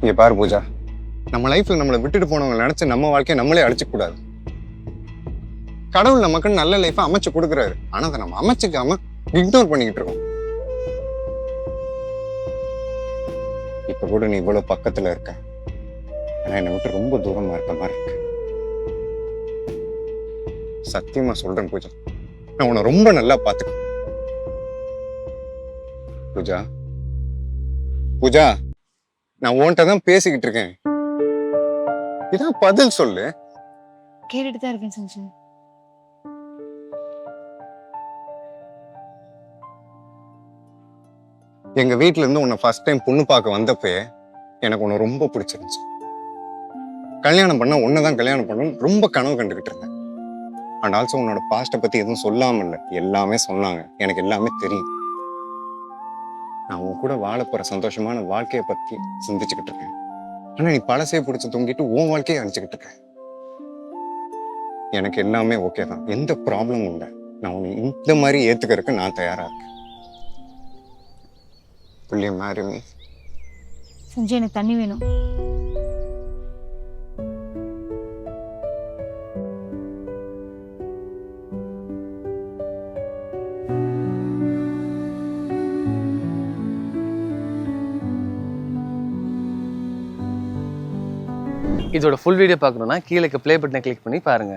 இங்கே பாரு பூஜா. நம்ம லைஃப்பில் நம்மளை விட்டுட்டு போனவங்க நினச்சி நம்ம வாழ்க்கையை நம்மளே அடிச்சுக்கூடாது கடவுள் நமக்கு நல்ல லைஃப்பை அமைச்சு கொடுக்குறாரு. ஆனால் அதை நம்ம அமைச்சிக்காம இக்னோர் பண்ணிக்கிட்டு இருக்கோம். இப்போ கூட நீ இவ்வளவு பக்கத்துல இருக்க. ஆனால் என்னை விட்டு ரொம்ப தூரமாக இருக்க மாதிரி இருக்கு. சத்தியமா சொல்றேன் பூஜா. நான் உன்னை ரொம்ப நல்லா பாத்துக்க பூஜா. பூஜா. நான் உன்கிட்ட தான் பேசிக்கிட்டு இருக்கேன். இதான் பதில் சொல்லு. கேட்டுட்டு தான் இருக்கேன் சஞ்சய் எங்க வீட்ல இருந்து உன்னை ஃபர்ஸ்ட் டைம் பொண்ணு பார்க்க வந்தப்பயே எனக்கு உன்னை ரொம்ப பிடிச்சிருந்துச்சு. கல்யாணம் பண்ணா உன்னை தான் கல்யாணம் பண்ணணும் ரொம்ப கனவு கண்டுகிட்டு இருந்தேன். அண்ட் ஆல்சோ உன்னோட பாஸ்ட்டை பத்தி எதுவும் சொல்லாம இல்லை. எல்லாமே சொன்னாங்க. எனக்கு எல்லாமே தெரியும். நான் உன் கூட வாழ போற சந்தோஷமான வாழ்க்கையை பத்தி சிந்திச்சுக்கிட்டு இருக்கேன். ஆனா நீ பழசையை பிடிச்சி தொங்கிட்டு உன் வாழ்க்கையை அணிச்சுக்கிட்டு இருக்க. எனக்கு எல்லாமே ஓகே தான். எந்த ப்ராப்ளமும் இல்லை. நான் உன்னை இந்த மாதிரி ஏத்துக்கிறதுக்கு நான் தயாரா இருக்கேன். புள்ளிய மாறி சஞ்சய் எனக்கு தண்ணி வேணும். இதோட ஃபுல் வீடியோ பார்க்கணுன்னா கீழே ப்ளே பட்டனை கிளிக் பண்ணி பாருங்க.